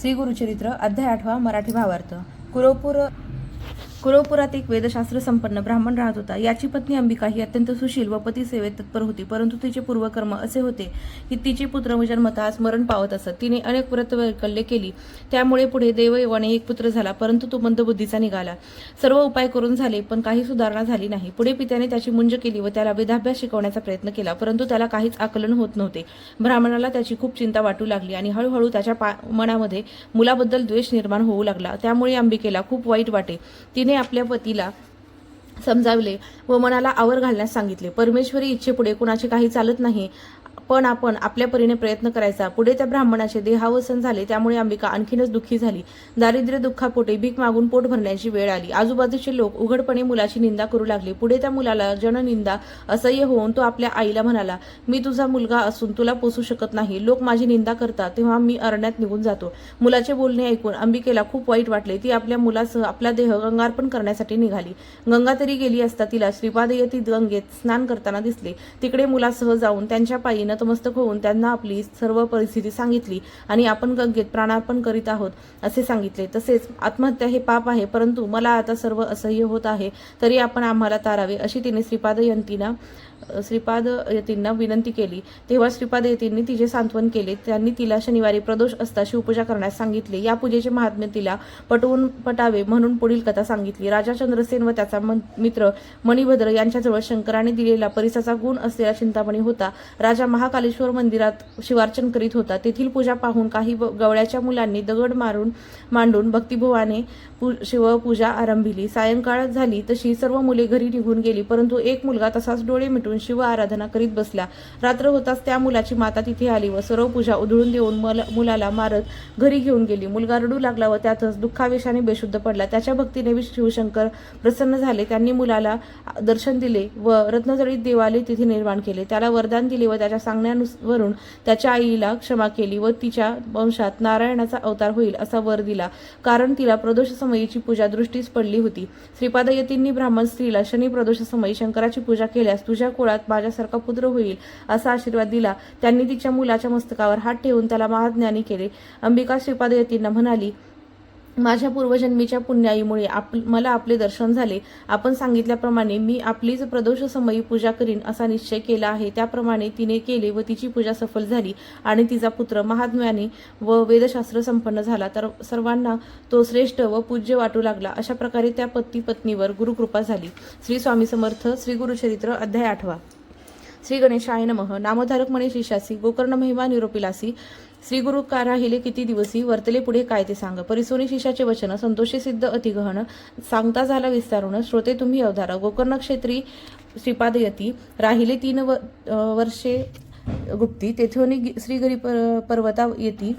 श्री गुरुचरित्र अध्याय आठवा मराठी भावार्थ. कुरोपूर कुरोपुरात एक वेदशास्त्र संपन्न ब्राह्मण राहत होता. याची पत्नी अंबिका ही अत्यंत सुशील व पती सेवेत तत्पर होती परंतु तिचे पूर्वकर्म असे होते की तिचे पुत्र जन्मतः मरण पावत असत. तिने अनेक व्रतवैकल्ये केली. त्यामुळे पुढे देवयवाने एक पुत्र झाला परंतु तो मंदबुद्धीचा निघाला. सर्व उपाय करून झाले पण काही सुधारणा झाली नाही. पुढे पित्याने त्याची मुंज केली व त्याला वेदाभ्यास शिकवण्याचा प्रयत्न केला परंतु त्याला काहीच आकलन होत नव्हते. ब्राह्मणाला त्याची खूप चिंता वाटू लागली आणि हळूहळू त्याच्या पा मनामध्ये मुलाबद्दल द्वेष निर्माण होऊ लागला. त्यामुळे अंबिकेला खूप वाईट वाटे. तिने आपल्या पतीला समजावले व मनाला आवर घालण्यास सांगितले. परमेश्वरी इच्छेपुढे कुणाचे काही चालत नाही. पण आपण आपल्या परीने प्रयत्न करायचा. पुढे त्या ब्राह्मणाचे देहावसन झाले त्यामुळे अंबिका आणखीनच दुःखी झाली. दारिद्र्य दुःखापोटे भीक मागून पोट भरण्याची वेळ आली. आजूबाजूचे लोक उघडपणे मुलाची निंदा करू लागले. पुढे त्या मुलाला जननिंदा असह्य होऊन तो आपल्या आईला म्हणाला मी तुझा मुलगा असून तुला पोसू शकत नाही. लोक माझी निंदा करतात तेव्हा मी अरण्यात निघून जातो. मुलाचे बोलणे ऐकून अंबिकेला खूप वाईट वाटले. ती आपल्या मुलासह आपला देह गंगार्पण करण्यासाठी निघाली. गंगा तरी गेली असता तिला श्रीपाद गंगेत स्नान करताना दिसले. तिकडे मुलासह जाऊन त्यांच्या पायीनं नतमस्तक होऊन त्यांना आपली सर्व परिस्थिती सांगितली आणि आपण गंगेत प्राणार्पण करीत आहोत असे सांगितले. तसेच आत्महत्या हे पाप आहे परंतु मला आता सर्व असह्य होत आहे तरी आपण आम्हाला तारावे अशी तिने श्रीपाद यंतीना श्रीपाद यतींना विनंती केली. तेव्हा श्रीपाद यतींनी तिचे सांत्वन केले. त्यांनी तिला शनिवारी प्रदोष असता शिवपूजा करण्यास सांगितले. या पूजेचे महात्म्य तिला पटवून पटावे म्हणून पुढील कथा सांगितली. राजा चंद्रसेन व त्याचा मित्र मणिभद्र यांच्याजवळ शंकराने दिलेला परिसाचा गुण असलेला चिंतामणी होता. राजा महाकालेश्वर मंदिरात शिवार्चन करीत होता. तेथील पूजा पाहून काही गवळ्याच्या मुलांनी दगड मारून मांडून भक्तिभुवाने शिवपूजा आरंभिली. सायंकाळ झाली तशी सर्व मुले घरी निघून गेली परंतु एक मुलगा तसाच डोळे मिटून शिव आराधना करीत बसला. रात्र होताच त्या मुलाची माता तिथे आली व सर्व पूजा उधळून देऊन मल- मुलाला मारत घरी घेऊन गेली. मुलगा रडू लागला व त्यातच दुःखावेशाने बेशुद्ध पडला. त्याच्या भक्तीने वि- शिवशंकर प्रसन्न झाले. त्यांनी मुलाला दर्शन दिले व रत्नजळीत देवालय तिथे निर्माण केले. त्याला वरदान दिले व त्याच्या सांगण्यावरून त्याच्या आईला क्षमा केली व तिच्या वंशात नारायणाचा अवतार होईल असा वर दिला. कारण तिला प्रदोष समयीची पूजा दृष्टीस पडली होती. श्रीपादयतींनी ब्राह्मण स्त्रीला शनी प्रदोष समयी शंकराची पूजा केल्यास तुझ्या कुळात माझ्यासारखा पुत्र होईल असा आशीर्वाद दिला. त्यांनी तिच्या मुलाच्या मस्तकावर हात ठेवून त्याला महाज्ञानी केले. अंबिका श्रीपाद यतींना म्हणाली माझ्या पूर्वजन्मीच्या पुण्याईमुळे आप मला आपले दर्शन झाले. आपण सांगितल्याप्रमाणे मी आपलीच प्रदोष समयी पूजा करीन असा निश्चय केला आहे. त्याप्रमाणे तिने केले व तिची पूजा सफल झाली आणि तिचा पुत्र महात्म्याने व वेदशास्त्र संपन्न झाला. तर सर्वांना तो श्रेष्ठ व पूज्य वाटू लागला. अशा प्रकारे त्या पती पत्नीवर गुरुकृपा झाली. श्री स्वामी समर्थ श्री गुरुचरित्र अध्याय आठवा. श्री गणेशाय नमः. नामधारक म्हणे शिष्यासी गोकर्ण महिमा निरोपिलासी श्री गुरु का राहिले किती दिवसी? वर्तले पुढे काय ते सांग. परिसोनी शिष्याचे वचन संतोषी सिद्ध अतिगहन सांगता झाला विस्तारून श्रोते तुम्ही अवधारा. गोकर्ण क्षेत्री श्रीपादयती राहिले तीन व वर्षे गुप्ती तेथून श्रीगरी पर्वता येती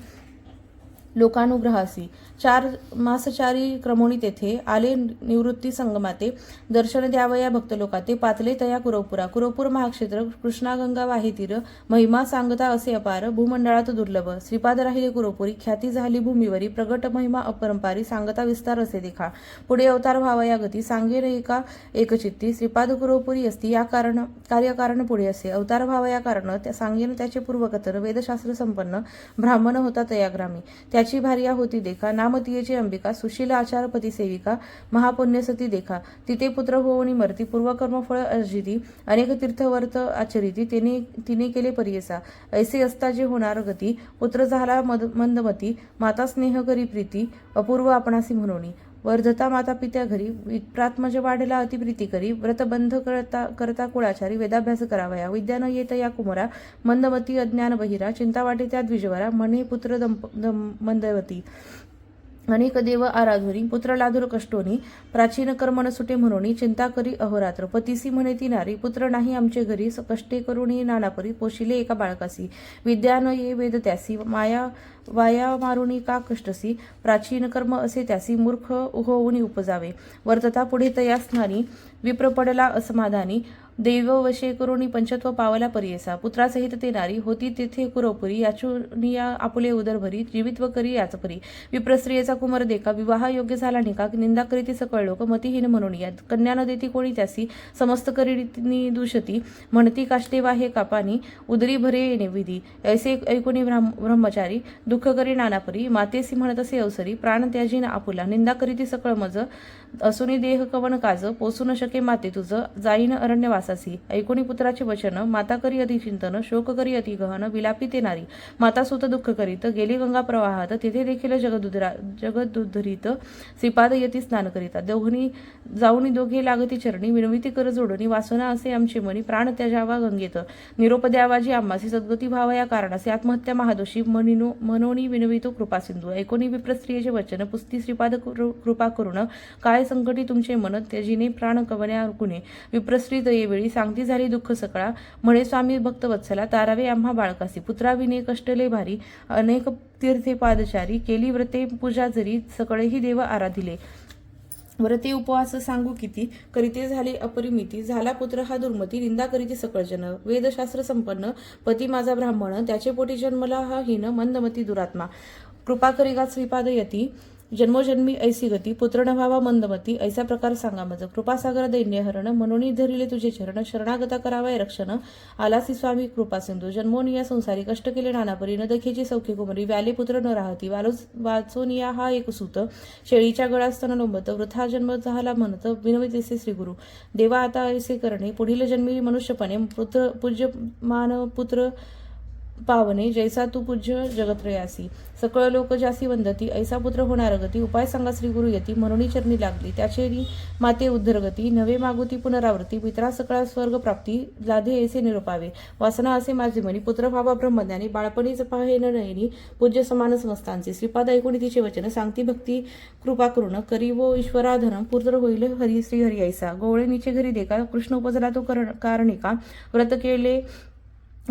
लोकानुग्रहासी. चार मासचारी क्रमोणी तेथे आले निवृत्ती संगमाते दर्शन द्यावया भक्त लोकाते पातले तया कुरवपुरा. कुरवपूर महाक्षेत्र कृष्णागंगा वाहितीर महिमा सांगता असे अपार भूमंडळात दुर्लभ. श्रीपाद राहिले कुरवपुरी ख्याती झाली भूमीवरी प्रगट महिमा अपरंपारी सांगता विस्तार असे देखा. पुढे अवतार व्हावया गती सांगे एका एकचित्ती श्रीपाद कुरवपुरी असती या कारण कार्यकारण पुढे असे. अवतार व्हावया कारण त्या सांगेन त्याचे पूर्वकतर वेदशास्त्र संपन्न ब्राह्मण होता तयाग्रामी. त्या त्याची भार्या होती देखा. नामतीयेची अंबिका सुशीला आचारपती सेविका महापुण्यसती देखा. तिथे पुत्र होऊनी मरती पूर्वकर्मफळ अर्जिती अनेक तीर्थवर्त आचरिती तिने तिने केले परियसा. ऐसे असता जे होणार गती पुत्र झाला मद मंदमती माता स्नेह करी प्रीती अपूर्व आपणासी म्हणून. वर्धता माता पित्या घरी विप्रात्मज वाढेला अतिप्रीती करी व्रतबंध करता करता कुळाचारी वेदाभ्यास करावया विद्या न येत या कुमरा मंदमती अज्ञान बहिरा चिंता वाटे त्या द्विजवरा म्हणे पुत्र दंप दम मंदवती. अनेक देव आराधुरी पुत्र लाधुर कष्टोनी प्राचीन कर्मण सुटे म्हणून चिंता करी अहोरात्र. पतीसी म्हणे ती नारी पुत्र नाही आमचे घरी कष्टे करुणी नानापरी पोशिले एका बाळकासी. विद्या न ये वेद त्यासी माया वाया मारुणी का कष्टसी प्राचीन कर्म असे त्यासी मूर्ख होऊन उपजावे. वर्तता पुढे तया स्नानी विप्र पडला असमाधानी दैव वशे करुणी पंचत्व पावला परियसा. पुत्रासहित ते नारी होती तेथे कुरोपुरी याचुनिया आपुले उदरभरी जीवित्व करी याचपरी विप्रस्त्रियेचा कुमार देखा विवाह योग्य झाला निका निंदा करीती सकळ लोक मतीहीन म्हणून या कन्या न देती कोणी त्यासी समस्त करीनी दूषती. म्हणती काष्टेवा हे कापानी उदरी भरे येणे विधी. ऐसे ऐकुणी ब्रह्मचारी दुःख करी नानापरी मातेसी म्हणत असे अवसरी प्राण त्याजी आपुला. निंदा करीती सकळ मज असुनी देह कवन काज पोसू न शके माते तुझं जाईन अरण्यवास अरण्यवासासी ऐकुनी पुत्राचे वचन माता करी अति चिंतन शोक करी अति गहन विलापी ते नारी माता सुत दुःख करीत गेली गंगा प्रवाहात तेथे देखील जगदुधरा जगदुधरीत श्रीपाद यती स्नान करीता. दोघनी जाऊनी दोघे लागती चरणी विनविती कर जोडणी वासना असे आमचे मनी प्राण त्याजावा गंगेत. निरोप द्यावाजी आम्हासी सद्गती भाव या कारणासे आत्महत्या महादोषी मनिनो मनोनी विनवितो कृपा सिंधू. ऐकोनी विप्रस्त्रियेचे वचन पुस्ती श्रीपाद कृ- कृपा करुण काय संकटी तुमचे मन त्याजीने प्राण कवन्या कुणे विप्रस्त्री वेळी सांगती झाली दुःख सकळा. म्हणे स्वामी भक्त वत्सला तारावे आम्हा बाळकासी. पुत्राविने कष्टले भारी. अनेक तीर्थे पादचारी. केली व्रते पूजा जरी सकळेही देव आराधिले. व्रते उपवास सांगू किती? करीते झाले अपरिमिती. झाला पुत्र हा दुर्मती. निंदा करीते सकळजन. वेदशास्त्र संपन्न. पती माझा ब्राह्मण. त्याचे पोटी जन्मला हा हीन मंदमती दुरात्मा. कृपा करिगा श्रीपाद यती. जन्मोजन्मी ऐसी गती पुत्र न व्हावा मंदमती ऐसा प्रकार सांगा मज कृपासागर दैन्यहरण म्हणून धरिले तुझे चरण शरणागता करावाय रक्षण आलासी स्वामी कृपा सिंधू. जन्मोनिया संसारी कष्ट केले नानापरी न दखेची सौख्य कुमरी व्याले पुत्र न राहती वालो वाचोनिया हा एक सूत. शेळीच्या गळास्तन लोंबत वृथा जन्म झाला म्हणत विनवितेसे श्री गुरु. देवा आता ऐसे करणे पुढील जन्मी मनुष्यपणे पुत्र पूज्य पुत्र पावने जैसा तू पूज्य जगत्रयासी सकळ लोक जासी वंदती ऐसा पुत्र होणार गती. उपाय सांगा श्री गुरु यती. म्हणून चरणी लागली. त्याचेरी माते उद्धरगती नवे मागुती पुनरावृत्ती. पित्रा सकळा स्वर्ग प्राप्ती. लाधे ऐसे निरोपावे. वासना असे माझे मनी पुत्र व्हावा ब्रह्मज्ञानी. बाळपणीच पाहे न नयनी. पूज्य समान समस्तांचे. श्रीपाद ऐकून तिचे वचन. सांगती भक्ती कृपा करुण. करी वो ईश्वराधन. पुत्र होईल हरी श्री हरी ऐसा. गोवळणीचे घरी देखा. कृष्ण उपजला तो करण- कारणिका. व्रत केले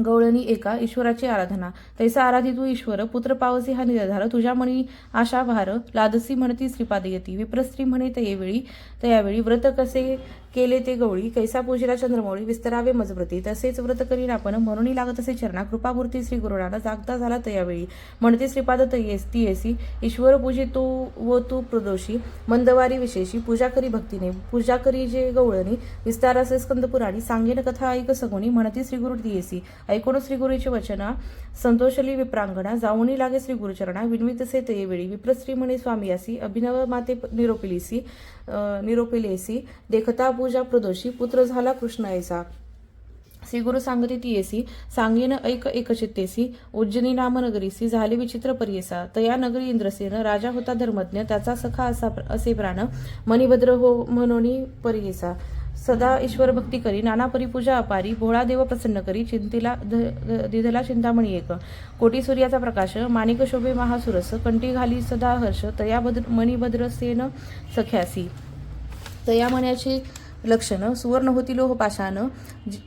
गवळणी एका ईश्वराची आराधना. तैसा आराधी तू ईश्वर पुत्र पावसी हा निर्धार. तुझ्या मणी आशा भार लादसी म्हणती श्रीपाद येती. विप्रस्त्री म्हणे तयेवेळी तयावेळी व्रत कसे केले ते गवळी कैसा पूजिला चंद्रमौळी विस्तरावे मजब्रती. तसेच व्रत करीन आपण. म्हणून लागत असे चरणा. कृपापूर्ती श्री गुरुणाला जागता झाला तयावेळी. म्हणते श्रीपाद तयेस ती येसी. ईश्वर पूजे तू व तू प्रदोषी. मंदवारी विशेषी. पूजा करी भक्तीने. पूजा करी जे गवळणी विस्तारासे स्कंदपुराणी. सांगेन कथा ऐक सगुणी. म्हणती श्री गुरु दियेसी ऐकून श्री गुरुचे वचना संतोषली विप्रांगणा जाऊनी लागे श्री गुरुचरणा विनवितसे ते वेळी विप्रश्री म्हणे स्वामियासी अभिनव माते निरोपिलीसी निरोपिलेसी देखता पूजा प्रदोषी पुत्र झाला कृष्ण ऐसा. श्री गुरु सांगते ती येसी सांगेन ऐक एकचित्तेसी उज्जनी नामनगरीसी झाले विचित्र परियसा तया नगरी इंद्रसेन राजा होता धर्मज्ञ त्याचा सखा असा असे प्राण मणिभद्र हो मनोनी परियसा. सदा ईश्वर भक्ती करी नाना परिपूजा अपारी भोळा देव प्रसन्न करी चिंतीला दिधला चिंतामणी एक. कोटी सूर्याचा प्रकाश माणिक शोभे महासुरस कंटी घाली सदा हर्ष तया बद्र मणिभद्र सेन सख्यासी. तया मण्याची लक्षणं सुवर्ण होती लोह पाशानं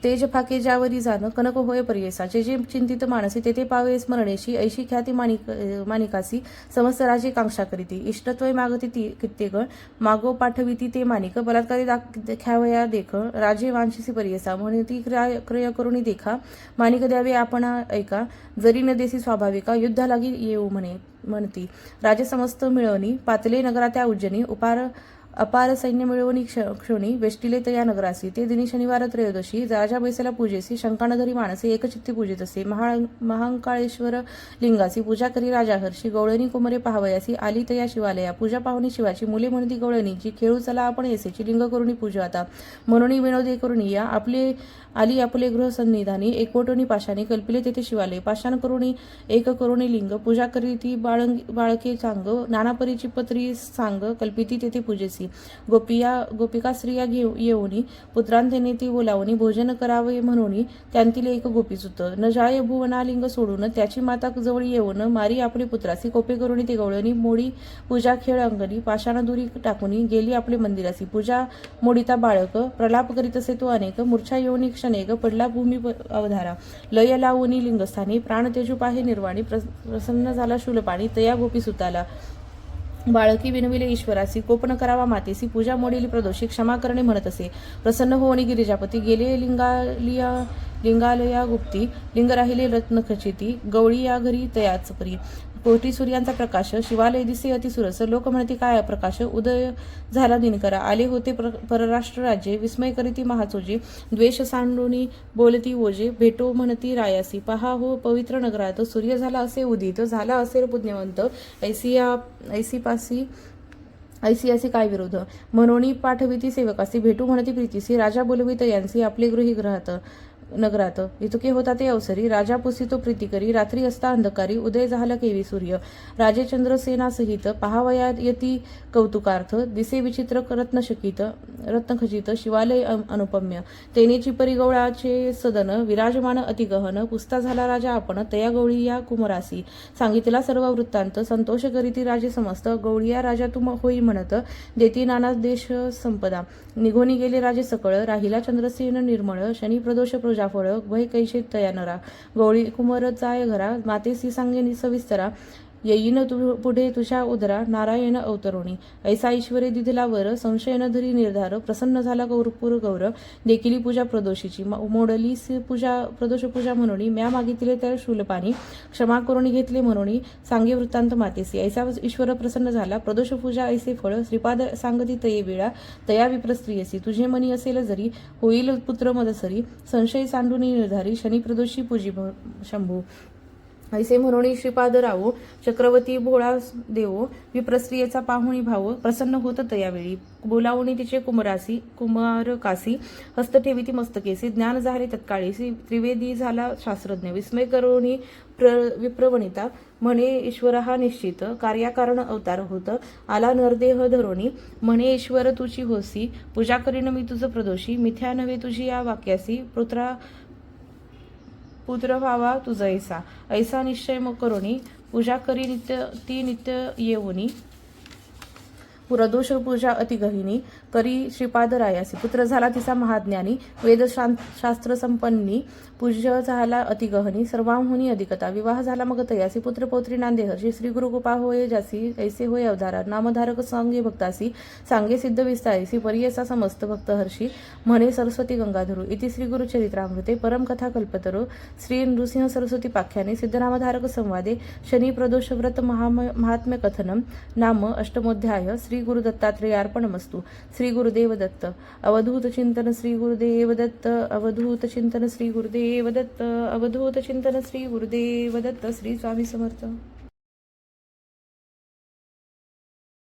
तेज फाके ज्यावरी जाणं कनक होय पर्यसा जे जे चिंतित मानसी तेथे पावे स्मरणेशी ऐशी ख्याती माणिक माणिकासी समस्त राजे कांक्षा करीती इष्टत्वय मागती ती कित्येक मागो पाठविती ते माणिक बलात्कारी दाख ख्यावया देख राजे वांशीसी पर्यसा म्हणून क्रिया क्रय करुणी देखा माणिक द्यावे आपण ऐका जरी न देसी स्वाभाविका युद्धा लागी येऊ म्हणे म्हणती राजे समस्त मिळवणी पातले नगरा त्या उज्जनी उपार अपार सैन्य मिळवणी क्ष क्षोणी वेष्टिले तया नगरासी ते दिनी शनिवार त्रयोदशी राजा बैसेला पूजेसी शंकानधरी माणसे एकचित्ती पूजित असे महा महांकाळेश्वर लिंगासी पूजा करी राजा हर्षी गवळणी कुमरे पाहावयासी आली तया शिवालया पूजा पाहुणी शिवाची मुले म्हणती गवळणीची खेळू चला आपण येसेची लिंग करुणी पूजा आता म्हणून विनोदे करुणी या आपले आली आपले गृह सन्निधानी एकवटोनी पाशाने कल्पिले तेथे शिवालय पाषाण करुणी एक करुणी लिंग पूजा करी ती बाळंग बाळके सांग नानापरीची पत्री सांग कल्पिती तेथे पूजेसी गोपिया गोपिका स्त्रिया घेऊ येऊनी पुत्रांतेने ती बोलावणी भोजन करावे म्हणून त्यांतील एक गोपीसुत न जाय भुवनालिंग सोडून त्याची माता जवळ येऊन मारी आपले पुत्रासी कोपे करून ते गवळणी मोडी पूजा खेळ अंगणी पाषाण दुरी गेली आपले मंदिरासी. पूजा मोडिता बाळक प्रलाप करीत असे तो अनेक मूर्छा येऊन क्षणेक पडला भूमी अवधारा. लय लावणी लिंगस्थानी प्राण तेजू पाहे निर्वाणी प्रस- प्रसन्न झाला शूलपाणी तया गोपी सुताला. बाळकी विनविले ईश्वरासी कोपन करावा मातेसी पूजा मोडिली प्रदोषी क्षमा करणे म्हणत असे. प्रसन्न होऊनी गिरिजापती गेले लिंगालिया लिंगालया गुप्ती लिंग राहिले रत्न खचिती गवळी या घरी तयाच परी कोटी सूर्यांचा प्रकाश शिवालय दिसे अतिसुरस लोक म्हणती काय प्रकाश? उदय झाला दिनकरा. आले होते परराष्ट्र राज्ये. विस्मय करीती महाचोजी द्वेष सांडोनी बोलती ओजे. भेटो म्हणती रायासी. पहा हो पवित्र नगरात सूर्य झाला असे उदित झाला असेल पुण्यवंत. ऐसिया ऐसीपासी ऐसियासी काय विरोध? मनोनी पाठविती सेवकासी. भेटू म्हणती प्रीतीसी. राजा बोलवित यांसी. आपले गृही ग्रहात. नगरात. इतके होता ते अवसरी. राजा पुसितो प्रीती करी. रात्री असता अंधकारी. उदय झाला केवी सूर्य. राजे चंद्रसेना सहित पहावया यती कौतुकार्थ. दिसे विचित्र रत्नशकित रत्नखचित शिवालय अनुपम्य. तेनेची परिगवळाचे सदन विराजमान अतिगहन. पुस्ता झाला राजा आपण. तया गवळी या कुमरासी. सांगितला सर्व वृत्तांत. संतोष करीती राजे समस्त. गवळीया राजा तुम होई म्हणत देती नाना देश संपदा. निघोनी गेले राजे सकळ. राहिला चंद्रसेन निर्मळ. शनी प्रदोष प्रजाफळ वै कैशे तयानरा गवळी कुमर जाय घरा मातेसी सांगे सविस्तरा येईन तु पुढे तुझ्या उदरा नारायण अवतरुणी. ऐसा ईश्वरी दिदिलावर संशयन धरी निर्धार प्रसन्न झाला गौरपूर गौर देखिली पूजा प्रदोषीची. म- मोडली पूजा प्रदोष पूजा म्हणून म्या मागितले तर शूलपाणी क्षमा करून घेतले म्हणून सांगे वृत्तांत मातेसी. ऐसा ईश्वर प्रसन्न झाला प्रदोष पूजा ऐसे फळ श्रीपाद सांगती तये वेळा तया विप्रस्त्रियसी. तुझे मनी असेल जरी होईल पुत्र मदसरी संशय सांडून निर्धारी शनी प्रदोषी पूजी शंभू. ऐसे म्हणून श्रीपाद रावो चक्रवर्ती भोळा देवो विप्रस्त्रियेचा पाहुणी भाव प्रसन्न होत यावेळी. बोलावणी तिचे कुमरासी कुमार कासी ठेवी ती मस्तकेसी ज्ञान झाले तत्काळीसी त्रिवेदी झाला शास्त्रज्ञ. विस्मय करोणी प्र विप्रवणिता म्हणे ईश्वर हा निश्चित कार्याकारण अवतार होत आला नरदेह धरोणी. म्हणे ईश्वर तुझी होसी पूजा करीन मी तुझं प्रदोषी मिथ्या नव्हे तुझी या वाक्यासी पुत्रा पुत्र व्हावा तुझा ऐसा. ऐसा निश्चय मग करोनी पूजा करी नित्य ती नित्य येऊनी. पुरदोष पूजा अतिगहिनी करी श्रीपादरायासी. पुत्र झाला तिचा महाज्ञानी वेदशास्त्र संपन्नी पूज्य झाला अतिगहनी सर्वांहुनी अधिकता विवाह झाला मग तयासी पुत्र पौत्री नांदेहर्षी श्री गुरु कृपा होय जासी ऐसे होय अवधारा नामधारक सांगे भक्तासी सांगे सिद्ध विस्तारीसी परियसा समस्त भक्त हर्षी म्हणे सरस्वती गंगाधरू इति श्री गुरु चरित्रामृते परम कथा कल्पतरू श्री नृसिंह सरस्वती पाख्याने सिद्धनामधारक संवादे शनी प्रदोष व्रत महात्म्य कथनम नाम अष्टमोध्याय श्री गुरु दत्तात्रेयार्पणमस्तु श्री गुरुदेव दत्त अवधूत चिंतन श्री गुरुदेव दत्त अवधूत चिंतन श्री गुरुदेव दत्त अवधूत चिंतन श्री गुरुदेव दत्त श्री स्वामी समर्थ.